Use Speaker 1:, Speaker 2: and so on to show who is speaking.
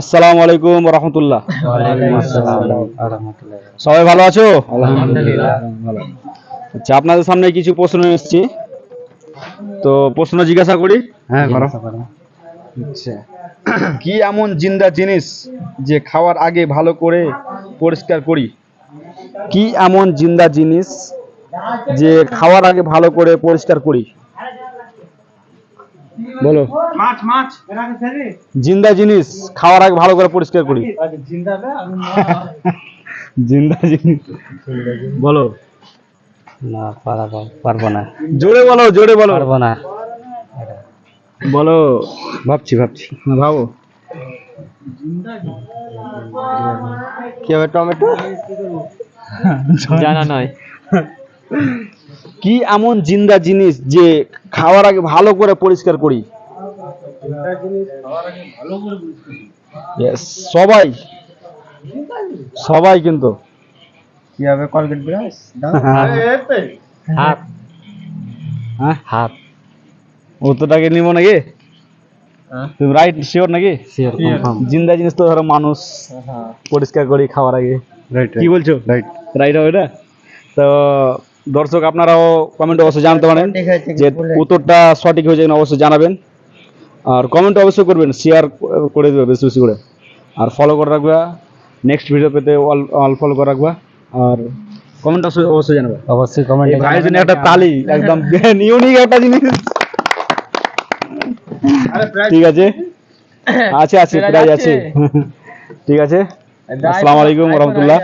Speaker 1: আসসালামু আলাইকুম রহমতুল্লাহ। সবাই ভালো আছো? আচ্ছা আপনাদের সামনে কিছু প্রশ্ন এসেছি। তো প্রশ্ন জিজ্ঞাসা করি।
Speaker 2: হ্যাঁ করো।
Speaker 1: আচ্ছা কি এমন জিন্দা জিনিস যে খাওয়ার আগে ভালো করে পরিষ্কার করি? কি এমন জিন্দা জিনিস যে খাওয়ার আগে ভালো করে পরিষ্কার করি? বলো।
Speaker 2: মাছ মাছ।
Speaker 1: জিন্দা জিনিস খাওয়ার আগে ভালো করে পরিষ্কার করি। জিন্দা জিনিস। বলো।
Speaker 2: না পারব পারব না।
Speaker 1: জোরে বলো জোরে বলো।
Speaker 2: পারব না।
Speaker 1: বলো।
Speaker 2: ভাবছি ভাবছি।
Speaker 1: হ্যাঁ, ভাবো।
Speaker 2: কি হবে টমেটো? জানা নয়।
Speaker 1: কি এমন জিন্দা জিনিস যে খাওয়ার আগে ভালো করে পরিষ্কার করি? সবাই। সবাই কিন্তু।
Speaker 2: কি হবে কলগেট ব্রাশ হাত।
Speaker 1: হ্যাঁ?
Speaker 2: হাত।
Speaker 1: উত্তরটাকে নিব নাকি?
Speaker 2: হ্যাঁ।
Speaker 1: তুমি রাইট শিওর নাকি? জিন্দা জিনিস তো ধরো মানুষ পরিষ্কার করি খাওয়ার আগে।
Speaker 2: রাইট
Speaker 1: কি বলছো?
Speaker 2: রাইট
Speaker 1: রাইট হবে না? তো দর্শক আপনারাও কমেন্টে অবশ্যই জানতে পারেন যে উত্তরটা সঠিক হয়েছে কিনা অবশ্যই জানাবেন। আর কমেন্ট অবশ্যই করবেন শেয়ার করে দেবে বেশি বেশি করে। আর ফলো করে রাখবা নেক্সট ভিডিও পেতে অল অল ফলো করে রাখবা। আর কমেন্ট অবশ্যই জানাবে
Speaker 2: অবশ্যই
Speaker 1: এই
Speaker 2: কমেন্টে
Speaker 1: ভাইয়ের জন্য একটা তালি একদম ইউনিক একটা জিনিস। ঠিক আছে? আছে আছে প্রায় আছে। ঠিক আছে? আসসালামু আলাইকুম রহমতুল্লাহ।